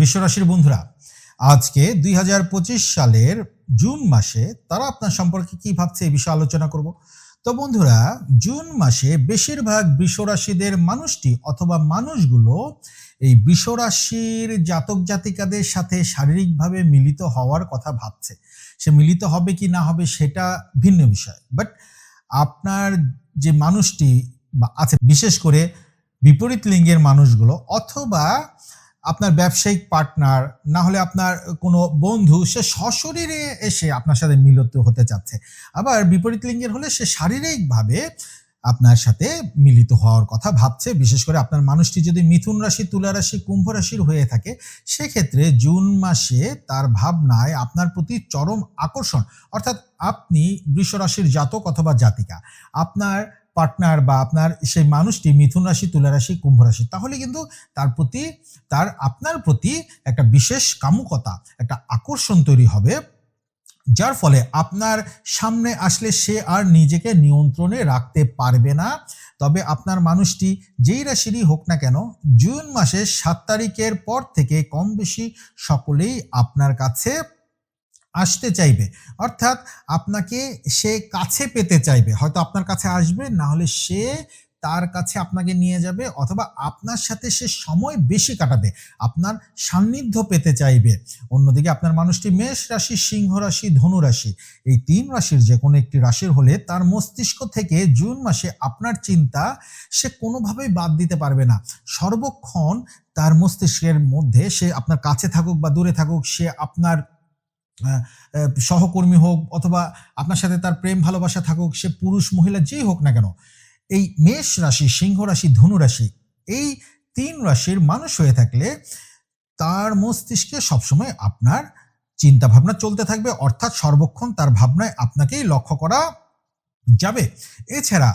বিশ্বরাশির বন্ধুরা, আজকে দুই হাজার পঁচিশ সালের জুন মাসে তারা আপনার সম্পর্কে কি ভাবছে এই বিষয়ে আলোচনা করব। তো বন্ধুরা, জুন মাসে বেশিরভাগ বিশ্বরাশিদের মানুষটি অথবা মানুষগুলো এই বিশ্বরাশির জাতক জাতিকাদের সাথে শারীরিকভাবে মিলিত হওয়ার কথা ভাবছে। সে মিলিত হবে কি না হবে সেটা ভিন্ন বিষয়। বাট আপনার যে মানুষটি আছে, বিশেষ করে বিপরীত লিঙ্গের মানুষগুলো অথবা আপনার ব্যবসায়িক পার্টনার না হলে আপনার কোনো বন্ধু, সে সশরীরে এসে আপনার সাথে মিলিত হতে চাচ্ছে। আবার বিপরীত লিঙ্গের হলে সে শারীরিকভাবে আপনার সাথে মিলিত হওয়ার কথা ভাবছে। বিশেষ করে আপনার মানুষটি যদি মিথুন রাশি, তুলা রাশি, কুম্ভ রাশির হয়ে থাকে, সেক্ষেত্রে জুন মাসে তার ভাবনায় আপনার প্রতি চরম আকর্ষণ। অর্থাৎ আপনি বৃষ রাশির জাতক অথবা জাতিকা। আপনার পার্টনার বা আপনার সেই মানুষটি মিথুন রাশি, তুলা রাশি, কুম্ভ রাশি, তাহলে কিন্তু তার প্রতি, তার আপনার প্রতি একটা বিশেষ কামুকতা, একটা আকর্ষণ তৈরি হবে, যার ফলে আপনার সামনে আসলে সে আর নিজেকে নিয়ন্ত্রণে রাখতে পারবে না। তবে আপনার মানুষটি যেই রাশিরই হোক না কেন, জুন মাসের সাত তারিখের পর থেকে কম বেশি সকলেই আপনার কাছে আসতে চাইবে। অর্থাৎ আপনাকে সে কাছে পেতে চাইবে। হয়তো আপনার কাছে আসবে না হলে সে তার কাছে আপনাকে নিয়ে যাবে অথবা আপনার সাথে সে সময় বেশি কাটাবে। আপনার সান্নিধ্য পেতে চাইবে। অন্যদিকে আপনার মানুষটি মেষ রাশি, সিংহ রাশি, ধনু রাশি। এই তিন রাশির যে কোনো একটি রাশির হলে তার মস্তিষ্ক থেকে জুন মাসে আপনার চিন্তা সে কোনোভাবেই বাদ দিতে পারবে না। সর্বক্ষণ তার মস্তিষ্কের মধ্যে সে আপনার কাছে থাকুক বা দূরে থাকুক, সে আপনার সহকর্মী হোক অথবা আপনার সাথে তার প্রেম, ভালোবাসা থাকুক, সে পুরুষ, মহিলা যেই হোক না কেন, এই মেষ রাশি, সিংহ রাশি, ধনু রাশি, এই তিন রাশির মানুষ হয়ে থাকলে তার মস্তিষ্কে সবসময় আপনার চিন্তা ভাবনা চলতে থাকবে, অর্থাৎ সর্বক্ষণ তার ভাবনায় আপনাকেই লক্ষ্য করা যাবে। এছাড়া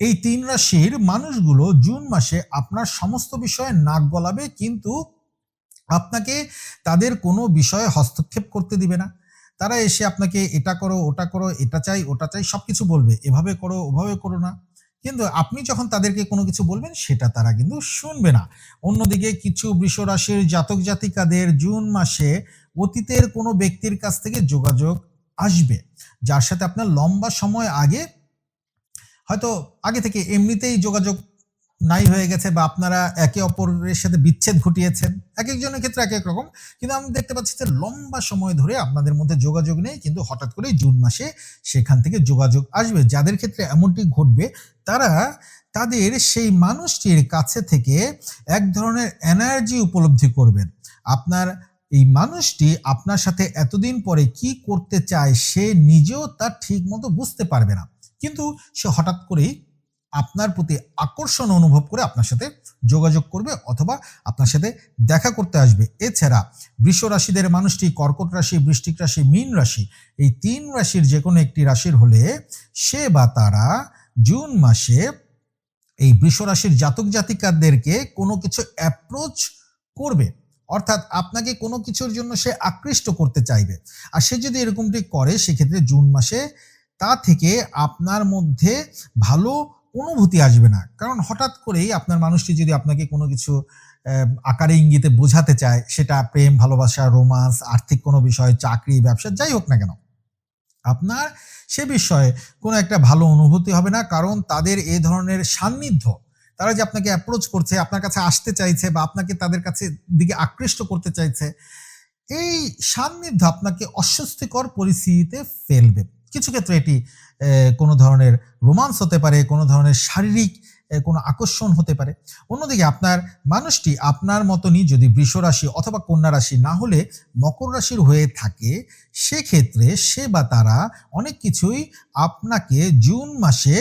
এই তিন রাশির মানুষগুলো জুন মাসে আপনার সমস্ত বিষয়ে নাক গলাবে, কিন্তু আপনাকে তাদের কোনো বিষয়ে হস্তক্ষেপ করতে দিবে না। তারা এসে আপনাকে এটা করো, ওটা করো, এটা চাই, ওটা চাই সব কিছু বলবে। এভাবে করো, ওভাবে করো না। কিন্তু আপনি যখন তাদেরকে কোনো কিছু বলবেন, সেটা তারা কিন্তু শুনবে না। অন্যদিকে কিছু বৃষ রাশির জাতক জাতিকাদের জুন মাসে অতীতের কোনো ব্যক্তির কাছ থেকে যোগাযোগ আসবে, যার সাথে আপনার লম্বা সময় আগে, হয়তো আগে থেকে এমনিতেই যোগাযোগ নাই হয়ে গেছে বা আপনারা একে অপরের সাথে বিচ্ছেদ ঘটিয়েছেন, এক একজনের ক্ষেত্রে এক এক রকম। কিন্তু আমি দেখতে পাচ্ছি যে লম্বা সময় ধরে আপনাদের মধ্যে যোগাযোগ নেই, কিন্তু হঠাৎ করে জুন মাসে সেখান থেকে যোগাযোগ আসবে। যাদের ক্ষেত্রে এমনটি ঘটবে, তারা তাদের সেই মানুষটির কাছে থেকে এক ধরনের এনার্জি উপলব্ধি করবেন। আপনার এই মানুষটি আপনার সাথে এতদিন পরে কি করতে চায়, সে নিজেও তা ঠিক মতো বুঝতে পারবে না। কিন্তু সে হঠাৎ করেই আপনার প্রতি আকর্ষণ অনুভব করে আপনার সাথে যোগাযোগ করবে অথবা আপনার সাথে দেখা করতে আসবে। এছাড়া বৃষ রাশিদের মানুষটি কর্কট রাশি, বৃষ্টিক রাশি, মীন রাশি, এই তিন রাশির যে কোনো একটি রাশির হলে সে বা তারা জুন মাসে এই বৃষ রাশির জাতক জাতিকাদেরকে কোনো কিছু অ্যাপ্রোচ করবে। অর্থাৎ আপনাকে কোনো কিছুর জন্য সে আকৃষ্ট করতে চাইবে। আর সে যদি এরকমটি করে, সেক্ষেত্রে জুন মাসে তা থেকে আপনার মধ্যে ভালো অনুভূতি আসবে না। কারণ হঠাৎ করেই আপনার মানুষটি যদি আপনাকে কোনো কিছু আকারে ইঙ্গিতে বোঝাতে চায়, সেটা প্রেম, ভালোবাসা রোমান্স আর্থিক কোনো বিষয়, চাকরি, ব্যবসা, যাই হোক না কেন, আপনার সে বিষয়ে কোনো একটা ভালো অনুভূতি হবে না। কারণ তাদের এ ধরনের সান্নিধ্য, তারা যে আপনাকে অ্যাপ্রোচ করছে, আপনার কাছে আসতে চাইছে বা আপনাকে তাদের কাছে দিকে আকৃষ্ট করতে চাইছে, এই সান্নিধ্য আপনাকে অস্বস্তিকর পরিস্থিতিতে ফেলবে। কিছু ক্ষেত্রে এটি কোনো ধরনের রোমান্স হতে পারে, কোনো ধরনের শারীরিক কোনো আকর্ষণ হতে পারে। অন্যদিকে আপনার মানুষটি আপনার মতনই যদি বৃষ রাশি অথবা কন্যা রাশি না হলে মকর রাশির হয়ে থাকে, সেক্ষেত্রে সে বা তারা অনেক কিছুই আপনাকে জুন মাসে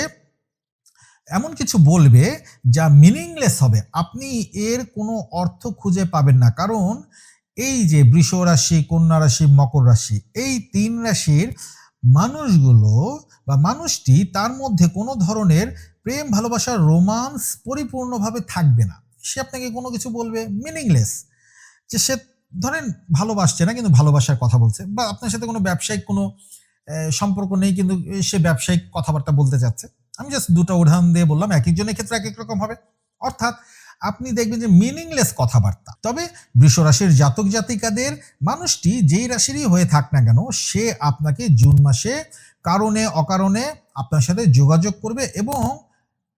এমন কিছু বলবে যা মিনিংলেস হবে। আপনি এর কোনো অর্থ খুঁজে পাবেন না। কারণ এই যে বৃষ রাশি, কন্যা রাশি, মকর রাশি, এই তিন রাশির মানুষগুলো বা মানুষটি তার মধ্যে কোনো ধরনের প্রেম ভালোবাসার রোমান্স পরিপূর্ণভাবে থাকবে না। সে আপনাকে কোনো কিছু বলবে মিনিংলেস যে সে ধরেন ভালোবাসছে না, কিন্তু ভালোবাসার কথা বলছে বা আপনার সাথে কোনো ব্যবসায়িক কোনো সম্পর্ক নেই, কিন্তু সে ব্যবসায়িক কথাবার্তা বলতে চাচ্ছে। আমি জাস্ট দুটো উদাহরণ দিয়ে বললাম এক একজনের ক্ষেত্রে এক এক রকম হবে। অর্থাৎ আপনি দেখবেন যে মিনিংলেস কথাবার্তা। তবে বৃষ রাশির জাতক জাতিকাদের মানুষটি যেই রাশিরই হয়ে থাক না কেন, সে আপনাকে জুন মাসে কারণে, অকারণে আপনার সাথে যোগাযোগ করবে এবং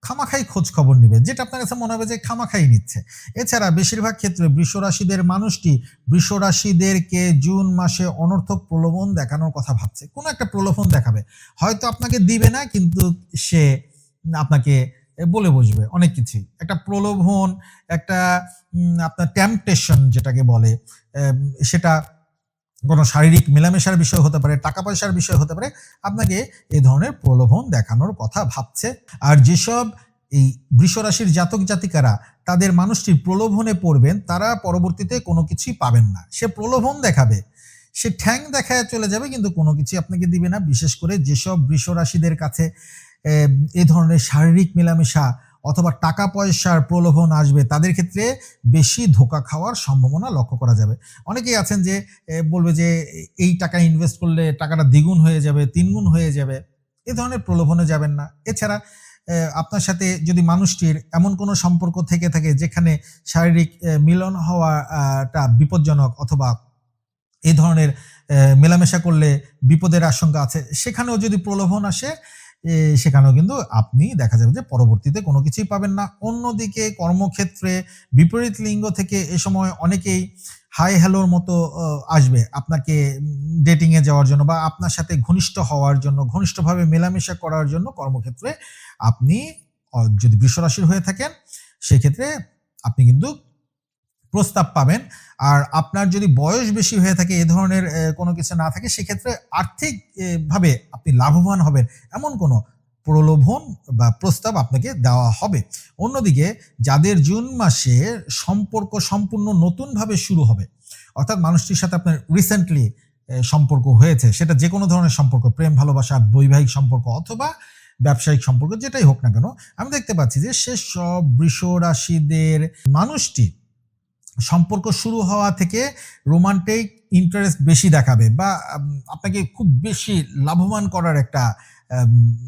খামাখাই খোঁজ খবর নিবে, যেটা আপনার কাছে মনে হবে যে খামাখাই নিচ্ছে। এছাড়া বেশিরভাগ ক্ষেত্রে বৃষ রাশিদের মানুষটি বৃষ রাশিদেরকে জুন মাসে অনর্থক প্রলোভন দেখানোর কথা ভাবছে। কোনো একটা প্রলোভন দেখাবে। হয়তো আপনাকে দিবে না, কিন্তু সে আপনাকে বলে বসবে, অনেক কিছুই। একটা প্রলোভন, একটা আপনার ট্যাম্পটেশন যেটাকে বলে সেটা কোনো শারীরিক মেলামেশার বিষয় হতে পারে, টাকা পয়সার বিষয় হতে পারে, আপনাকে এই ধরনের প্রলোভন দেখানোর কথা ভাবছে। আর যেসব এই বৃষরাশির জাতক জাতিকারা, তাদের মানুষটি প্রলোভনে পড়বেন, তারা পরবর্তীতে কোনো কিছুই পাবেন না। সে প্রলোভন দেখাবে, সে ঠ্যাং দেখায় চলে যাবে, কিন্তু কোনো কিছু আপনাকে দিবে না। বিশেষ করে যেসব বৃষরাশিদের কাছে এ ধরনের শারীরিক মেলামেশা অথবা টাকা পয়সার প্রলোভন আসবে তাদের ক্ষেত্রে বেশি ধোকা খাওয়ার সম্ভাবনা লক্ষ্য করা যাবে। অনেকেই আছেন যে বলবে যে এই টাকা ইনভেস্ট করলে টাকাটা দ্বিগুণ হয়ে যাবে তিনগুণ হয়ে যাবে এ ধরনের প্রলোভনে যাবেন না। এছাড়া আপনার সাথে যদি মানুষটির এমন কোনো সম্পর্ক থেকে থাকে যেখানে শারীরিক মিলন হওয়াটা বিপজ্জনক অথবা এই ধরনের মেলামেশা করলে বিপদের আশঙ্কা আছে সেখানেও যদি প্রলোভন আসে এ, সেখানেও কিন্তু আপনি দেখা যাবে যে পরবর্তীতে কোনো কিছুই পাবেন না। অন্যদিকে কর্মক্ষেত্রে বিপরীত লিঙ্গ থেকে এ সময় অনেকেই হাই হ্যালোর মতো আসবে। আপনাকে ডেটিংয়ে যাওয়ার জন্য বা আপনার সাথে ঘনিষ্ঠ হওয়ার জন্য, ঘনিষ্ঠভাবে মেলামেশা করার জন্য কর্মক্ষেত্রে আপনি যদি বৃষরাশির হয়ে থাকেন, সেক্ষেত্রে আপনি কিন্তু প্রস্তাব পাবেন। আর আপনার যদি বয়স বেশি হয়ে থাকে, এ ধরনের কোনো কিছু না থাকে, সেক্ষেত্রে আর্থিকভাবে আপনি লাভবান হবেন এমন কোনো প্রলোভন বা প্রস্তাব আপনাকে দেওয়া হবে। অন্যদিকে, যাদের জুন মাসে সম্পর্ক সম্পূর্ণ নতুনভাবে শুরু হবে, অর্থাৎ মানুষটির সাথে আপনার রিসেন্টলি সম্পর্ক হয়েছে, সেটা যে কোনো ধরনের সম্পর্ক, প্রেম, ভালোবাসা, বৈবাহিক সম্পর্ক অথবা ব্যবসায়িক সম্পর্ক, যেটাই হোক না কেন, আমি দেখতে পাচ্ছি যে সে সব বৃষ রাশিদের মানুষটি সম্পর্ক শুরু হওয়া থেকে রোমান্টিক ইন্টারেস্ট বেশি দেখাবে বা আপনাকে খুব বেশি লাভবান করার একটা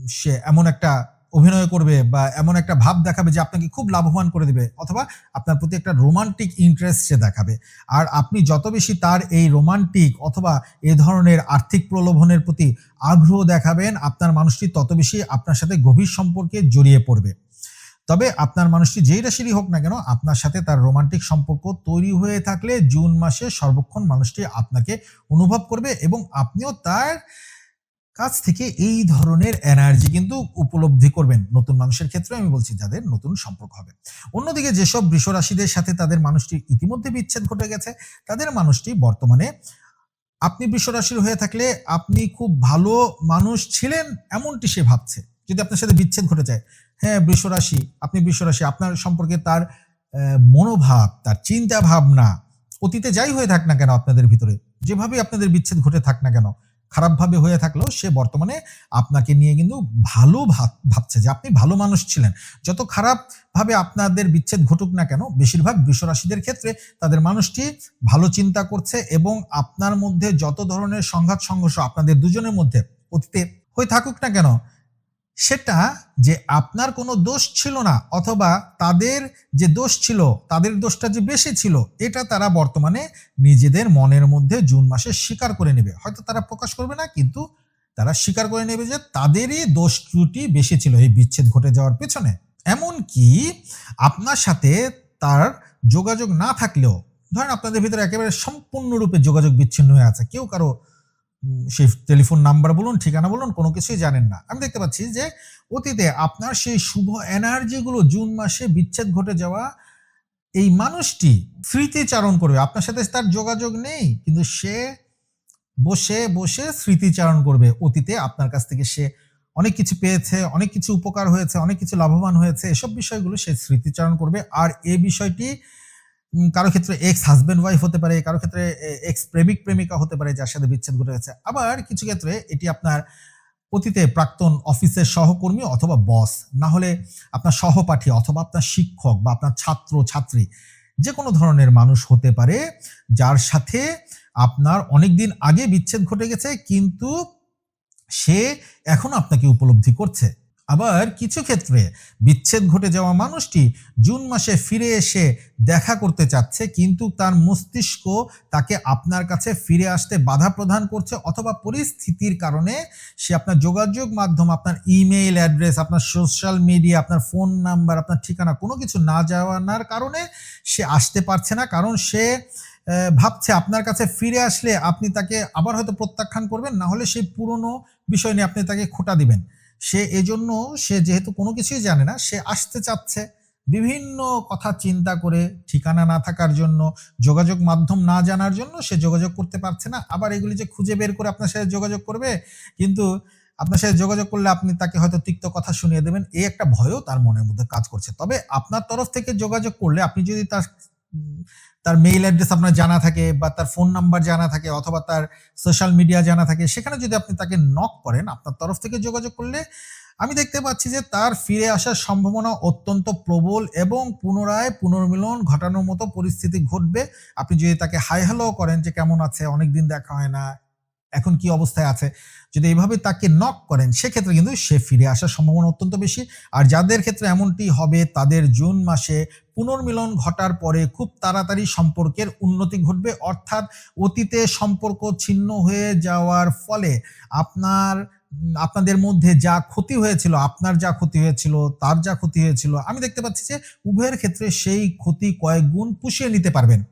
সে এমন একটা অভিনয় করবে বা এমন একটা ভাব দেখাবে যে আপনাকে খুব লাভবান করে দেবে অথবা আপনার প্রতি একটা রোমান্টিক ইন্টারেস্ট সে দেখাবে। আর আপনি যত বেশি তার এই রোমান্টিক অথবা এ ধরনের আর্থিক প্রলোভনের প্রতি আগ্রহ দেখাবেন, আপনার মানুষটি তত বেশি আপনার সাথে গভীর সম্পর্কে জড়িয়ে পড়বে। তবে আপনার মানুষটি যেই রাশিরই হোক না কেন, আপনার সাথে তার রোমান্টিক সম্পর্ক তৈরি হয়ে থাকলে জুন মাসে সর্বক্ষণ মানুষটি আপনাকে অনুভব করবে এবং আপনিও তার কাছ থেকে এই ধরনের এনার্জি কিন্তু উপলব্ধি করবেন। নতুন মানুষের ক্ষেত্রে আমি বলছি যাদের নতুন সম্পর্ক হবে। অন্যদিকে যেসব বৃষ রাশিদের সাথে তাদের মানুষটি ইতিমধ্যে বিচ্ছেদ ঘটে গেছে, তাদের মানুষটি বর্তমানে আপনি বৃষ রাশির হয়ে থাকলে আপনি খুব ভালো মানুষ ছিলেন এমনটি সে ভাবছে। যদি আপনার সাথে বিচ্ছেদ ঘটে যায় হ্যাঁ বৃষ রাশি আপনি বৃষ রাশি আপনার সম্পর্কে তার মনোভাব, তার চিন্তা ভাবনা অতীতে যাই হয়ে থাক না কেন আপনাদের ভিতরে যেভাবে আপনাদের বিচ্ছেদ ঘটে থাক না কেন, খারাপভাবে হয়ে থাকলেও সে বর্তমানে আপনাকে নিয়ে কিন্তু ভালো ভাব- ভাবছে যে আপনি ভালো মানুষ ছিলেন। যত খারাপ ভাবে আপনাদের বিচ্ছেদ ঘটুক না কেন, বেশিরভাগ বৃষ রাশিদের ক্ষেত্রে তাদের মানুষটি ভালো চিন্তা করছে এবং আপনার মধ্যে যত ধরনের সংঘাত, সংঘর্ষ আপনাদের দুজনের মধ্যে অতীতে হয়ে থাকুক না কেন সেটা যে আপনার কোনো দোষ ছিল না অথবা তাদের যে দোষ ছিল, তাদের দোষটা যে বেশি ছিল, এটা তারা বর্তমানে নিজেদের মনের মধ্যে জুন মাসে স্বীকার করে নেবে। হয়তো তারা প্রকাশ করবে না, কিন্তু তারা স্বীকার করে নেবে যে তাদেরই দোষ ত্রুটি বেশি ছিল, এই বিচ্ছেদ ঘটে যাওয়ার পেছনে। এমনকি আপনার সাথে তার যোগাযোগ না থাকলেও, ধরেন আপনাদের ভিতরে একেবারে সম্পূর্ণরূপে যোগাযোগ বিচ্ছিন্ন হয়ে আছে, কেউ কারও সেই টেলিফোন নাম্বার বলুন, ঠিকানা বলুন, কোনো কিছুই জানেন না। আমি দেখতে পাচ্ছি যে অতীতে আপনার সেই শুভ এনার্জিগুলো জুন মাসে বিচ্ছেদ ঘটে যাওয়া এই মানুষটি স্মৃতিচারণ করবে। আপনার সাথে তার যোগাযোগ নেই, কিন্তু সে বসে বসে স্মৃতিচারণ করবে। অতীতে আপনার কাছ থেকে সে অনেক কিছু পেয়েছে, অনেক কিছু উপকার হয়েছে, অনেক কিছু লাভবান হয়েছে। এসব বিষয়গুলো সে স্মৃতিচারণ করবে। আর এই বিষয়টি কারও ক্ষেত্রে এক্স হাজবেন্ড ওয়াইফ হতে পারে, কারও ক্ষেত্রে এক্স প্রেমিক প্রেমিকা হতে পারে যার সাথে বিচ্ছেদ ঘটে গেছে। আবার কিছু ক্ষেত্রে এটি আপনার অতীতে প্রাক্তন অফিসের সহকর্মী অথবা বস না হলে আপনার সহপাঠী অথবা আপনার শিক্ষক বা আপনার ছাত্র, ছাত্রী যে কোনো ধরনের মানুষ হতে পারে যার সাথে আপনার অনেক দিন আগে বিচ্ছেদ ঘটে গেছে, কিন্তু সে এখন আপনাকে উপলব্ধি করছে। আবার কিছু ক্ষেত্রে বিচ্ছেদ ঘটে যাওয়া মানুষটি জুন মাসে ফিরে এসে দেখা করতে চাচ্ছে, কিন্তু তার মস্তিষ্ক তাকে আপনার কাছে ফিরে আসতে বাধা প্রদান করছে অথবা পরিস্থিতির কারণে সে আপনার যোগাযোগ মাধ্যম, আপনার ইমেইল অ্যাড্রেস, আপনার সোশ্যাল মিডিয়া, আপনার ফোন নাম্বার, আপনার ঠিকানা কোনো কিছু না জানার কারণে সে আসতে পারছে না। কারণ সে ভাবছে আপনার কাছে ফিরে আসলে আপনি তাকে আবার হয়তো প্রত্যাখ্যান করবেন, না হলে সেই পুরনো বিষয় নিয়ে আপনি তাকে খোটা দিবেন। সে এজন্য সে যেহেতু কোনো কিছুই জানে না, সে আসতে চাচ্ছে বিভিন্ন কথা চিন্তা করে ঠিকানা না থাকার জন্য, যোগাযোগ মাধ্যম না জানার জন্য সে যোগাযোগ করতে পারছে না। আবার এগুলি যে খুঁজে বের করে আপনার সাথে যোগাযোগ করবে, কিন্তু আপনার সাথে যোগাযোগ করলে আপনি তাকে হয়তো তিক্ত কথা শুনিয়ে দেবেন, এই একটা ভয়ও তার মনের মধ্যে কাজ করছে। তবে আপনার তরফ থেকে যোগাযোগ করলে আপনি যদি তার তার মেইল অ্যাড্রেস আপনার জানা থাকে বা তার ফোন নাম্বার জানা থাকে অথবা তার সোশ্যাল মিডিয়া জানা থাকে, সেখানে যদি আপনি তাকে নক করেন, আপনার তরফ থেকে যোগাযোগ করলে আমি দেখতে পাচ্ছি যে তার ফিরে আসার সম্ভাবনা অত্যন্ত প্রবল এবং পুনরায় পুনর্মিলন ঘটানোর মতো পরিস্থিতি ঘটবে। আপনি যদি তাকে হাই হ্যালো করেন যে কেমন আছে, অনেকদিন দেখা হয় না এখন কি অবস্থায় আছে? যদি এইভাবে তাকে নক করেন, সেক্ষেত্রে কিন্তু সে ফিরে আসার সম্ভাবনা অত্যন্ত বেশি। আর যাদের ক্ষেত্রে এমনটি হবে, তাদের জুন মাসে পুনর্মিলন ঘটার পরে খুব তাড়াতাড়ি সম্পর্কের উন্নতি ঘটবে। অর্থাৎ অতীতে সম্পর্ক ছিন্ন হয়ে যাওয়ার ফলে আপনার, আপনাদের মধ্যে যা ক্ষতি হয়েছিল, আপনার যা ক্ষতি হয়েছিল, তার যা ক্ষতি হয়েছিল, আমি দেখতে পাচ্ছি যে উভয়ের ক্ষেত্রে সেই ক্ষতি কয়েক গুণ পুষিয়ে নিতে পারবেন।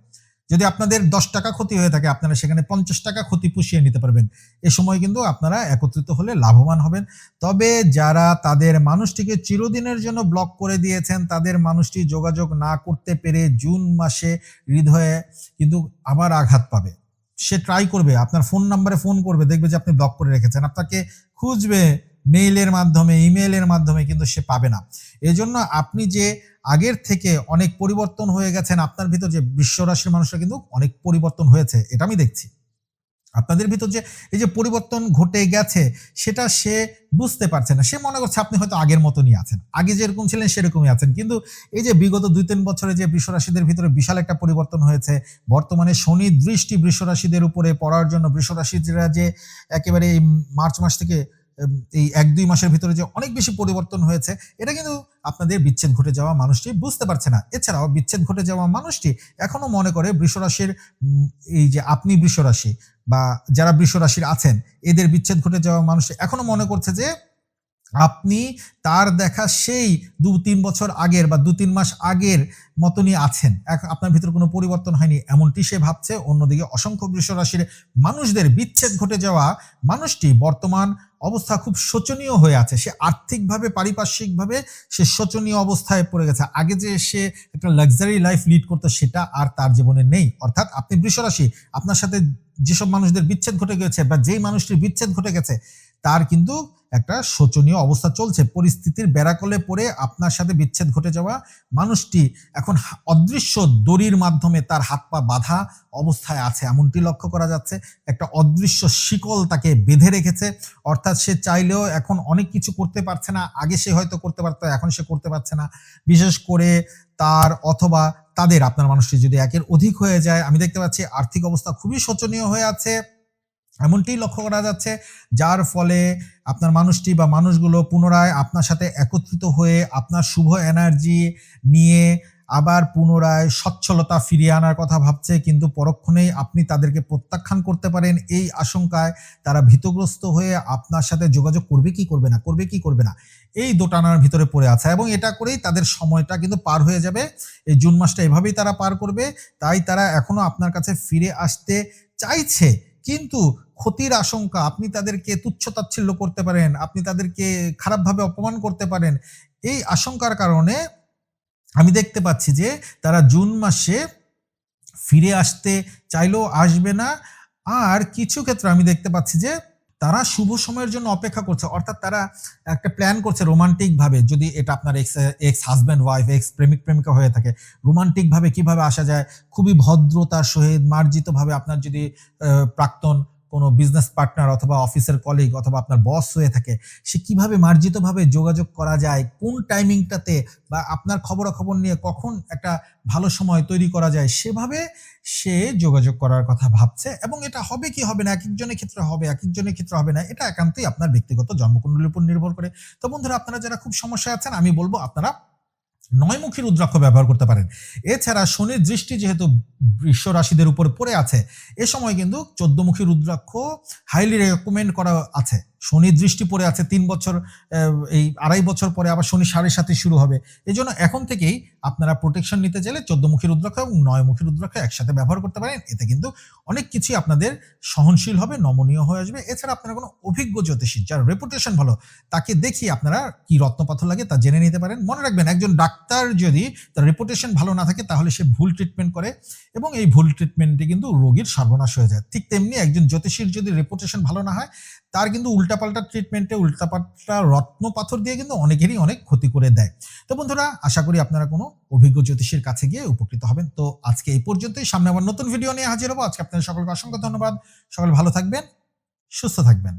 যদি আপনাদের দশ টাকা ক্ষতি হয়ে থাকে, আপনারা সেখানে পঞ্চাশ টাকা ক্ষতি পুষিয়ে নিতে পারবেন। এ সময় কিন্তু আপনারা একত্রিত হলে লাভবান হবেন। তবে যারা তাদের মানুষটিকে চিরদিনের জন্য ব্লক করে দিয়েছেন, তাদের মানুষটি যোগাযোগ না করতে পেরে জুন মাসে হৃদয়ে কিন্তু আবার আঘাত পাবে। সে ট্রাই করবে, আপনার ফোন নাম্বারে ফোন করবে, দেখবে যে আপনি ব্লক করে রেখেছেন। আপনাকে খুঁজবে মেইলের মাধ্যমে ইমেইলের মাধ্যমে কিন্তু সে পাবে না। এজন্য আপনি যে আগের থেকে অনেক পরিবর্তন হয়ে গেছেন, আপনার ভিতর যে বিশ্বরাশির মানুষরা কিন্তু অনেক পরিবর্তন হয়েছে, এটা আমি দেখছি। আপনাদের ভিতর যে এই যে পরিবর্তন ঘটে গেছে, সেটা সে বুঝতে পারছে না। সে মনে করছে, আপনি হয়তো আগের মতনই আছেন। আগে যেরকম ছিলেন, সেরকমই আছেন। কিন্তু এই যে বিগত দুই তিন বছরে যে বৃষরাশিদের ভিতরে বিশাল একটা পরিবর্তন হয়েছে, বর্তমানে শনি দৃষ্টি বৃষরাশিদের উপরে পড়ার জন্য বৃষরাশিরা যে একেবারে এই মার্চ মাস থেকে এই এক দুই মাসের ভিতরে যে অনেক বেশি পরিবর্তন হয়েছে, এটা কিন্তু আপনাদের বিচ্ছেদ ঘটে যাওয়া মানুষটি বুঝতে পারছে না। এছাড়াও বিচ্ছেদ ঘটে যাওয়া মানুষটি এখনও মনে করে বৃষরাশির এই যে আপনি বৃষরাশি বা যারা বৃষরাশির আছেন, এদের বিচ্ছেদ ঘটে যাওয়া মানুষ এখনও মনে করছে যে আপনি তার দেখা সেই দু, তিন বছর আগের বা দু, তিন মাস আগের মতনই আছেন। আপনার ভিতরে কোনো পরিবর্তন হয়নি, এমনটি সে ভাবছে। অন্যদিকে অসংখ্য রাশির মানুষদের বিচ্ছেদ ঘটে যাওয়া মানুষটি বর্তমান অবস্থা খুব শোচনীয় হয়ে আছে। সে আর্থিকভাবে, পারিপার্শ্বিকভাবে সে শোচনীয় অবস্থায় পড়ে গেছে। আগে যে সে একটা লাক্সারি লাইফ লিড করতো, সেটা আর তার জীবনে নেই। অর্থাৎ আপনি বৃষরাশি আপনার সাথে যেসব মানুষদের বিচ্ছেদ ঘটে গেছে বা যেই মানুষটির বিচ্ছেদ ঘটে গেছে তার কিন্তু একটা শোচনীয় অবস্থা চলছে। পরিস্থিতির বেড়াকলে পড়ে আপনার সাথে বিচ্ছেদ ঘটে যাওয়া মানুষটি এখন অদৃশ্য দড়ির মাধ্যমে তার হাত পা বাঁধা অবস্থায় আছে। এমনটি লক্ষ্য করা যাচ্ছে, একটা অদৃশ্য শিকল তাকে বেঁধে রেখেছে। অর্থাৎ সে চাইলেও এখন অনেক কিছু করতে পারছে না। আগে সে হয়তো করতে পারতো, এখন সে করতে পারছে না। বিশেষ করে তার অথবা তাদের, আপনার মানুষটি যদি একের অধিক হয়ে যায়, আমি দেখতে পাচ্ছি আর্থিক অবস্থা খুবই শোচনীয় হয়ে আছে। এমনটি লক্ষ্য করা যাচ্ছে, যার ফলে আপনার মানুষটি বা মানুষগুলো পুনরায় আপনার সাথে একত্রিত হয়ে আপনার শুভ এনার্জি নিয়ে আবার পুনরায় সচ্ছলতা ফিরিয়ে আনার কথা ভাবছে, কিন্তু পরক্ষণেই আপনি তাদেরকে প্রত্যাখ্যান করতে পারেন এই আশঙ্কায় তারা ভীতগ্রস্ত হয়ে আপনার সাথে যোগাযোগ করবে কি করবে না, করবে কি করবে না, এই দোটানার ভিতরে পড়ে আছে এবং এটা করেই তাদের সময়টা কিন্তু পার হয়ে যাবে, এই জুন মাসটা এভাবেই তারা পার করবে, তাই তারা এখনও আপনার কাছে ফিরে আসতে চাইছে। কিন্তু ক্ষতির আশঙ্কা, আপনি তাদেরকে তুচ্ছতাচ্ছিল্য করতে পারেন, আপনি তাদেরকে খারাপভাবে অপমান করতে পারেন, এই আশঙ্কার কারণে আমি দেখতে পাচ্ছি যে তারা জুন মাসে ফিরে আসতে চাইলেও আসবে না। আর কিছু ক্ষেত্রে আমি দেখতে পাচ্ছি যে তারা শুভ সময়ের জন্য অপেক্ষা করছে। অর্থাৎ তারা একটা প্ল্যান করছে রোমান্টিকভাবে যদি এটা আপনার ex ex husband wife ex প্রেমিক, প্রেমিকা হয়ে থাকে রোমান্টিকভাবে কীভাবে আসা যায়? খুবই ভদ্রতার সহিত মার্জিতভাবে আপনার যদি প্রাক্তন কোনো বিজনেস পার্টনার অথবা অফিসের কলিগ অথবা আপনার বস হয়ে থাকে, সে কীভাবে মার্জিতভাবে যোগাযোগ করা যায়, কোন টাইমিংটাতে বা আপনার খবরাখবর নিয়ে কখন একটা ভালো সময় তৈরি করা যায়, সেভাবে সে যোগাযোগ করার কথা ভাবছে এবং এটা হবে কি হবে না, এক একজনের ক্ষেত্রে হবে, এক একজনের ক্ষেত্রে হবে না, এটা একান্তই আপনার ব্যক্তিগত জন্মকুণ্ডলীর উপর নির্ভর করে। তো বন্ধুরা, আপনারা যারা খুব সমস্যায় আছেন, আমি বলব আপনারা নয়মুখী রুদ্রাক্ষ ব্যবহার করতে পারেন। এছাড়া শনির দৃষ্টি যেহেতু বিশ্ব রাশিদের উপর পড়ে আছে, এ সময় কিন্তু চোদ্দমুখী রুদ্রাক্ষ হাইলি রেকমেন্ড করা আছে। শনির দৃষ্টি পড়ে আছে, তিন বছর এই আড়াই বছর পরে আবার শনি সাড়ে সাথে শুরু হবে। এই জন্য এখন থেকেই আপনারা প্রোটেকশন নিতে চাইলে চোদ্দমুখী রুদ্রাক্ষ এবং নয়মুখী রুদ্রাক্ষ একসাথে ব্যবহার করতে পারেন। এতে কিন্তু অনেক কিছুই আপনাদের সহনশীল হবে, নমনীয় হয়ে আসবে। এছাড়া আপনারা কোনো অভিজ্ঞ জ্যোতিষী যার রেপুটেশন ভালো, তাকে দেখিয়ে আপনারা কি রত্নপাথর লাগে তা জেনে নিতে পারেন। মনে রাখবেন, একজন ডাক্তার যদি তার রেপুটেশন ভালো না থাকে, তাহলে সে ভুল ট্রিটমেন্ট করে এবং এই ভুল ট্রিটমেন্টে কিন্তু রোগীর সর্বনাশ হয়ে যায়। ঠিক তেমনি একজন জ্যোতিষীর যদি রেপুটেশন ভালো না হয়, তার কিন্তু উল্টাপাল্টা ট্রিটমেন্টে উল্টাপাল্টা রত্ন পাথর দিয়ে কিন্তু অনেকেরই অনেক ক্ষতি করে দেয়। তো বন্ধুরা, আশা করি আপনারা কোনো অভিজ্ঞ জ্যোতিষের কাছে গিয়ে উপকৃত হবেন। তো আজকে এই পর্যন্তই। সামনে আবার নতুন ভিডিও নিয়ে হাজির হব। আজকে আপনাদের সকলকে অসংখ্য ধন্যবাদ। সকল ভালো থাকবেন, সুস্থ থাকবেন।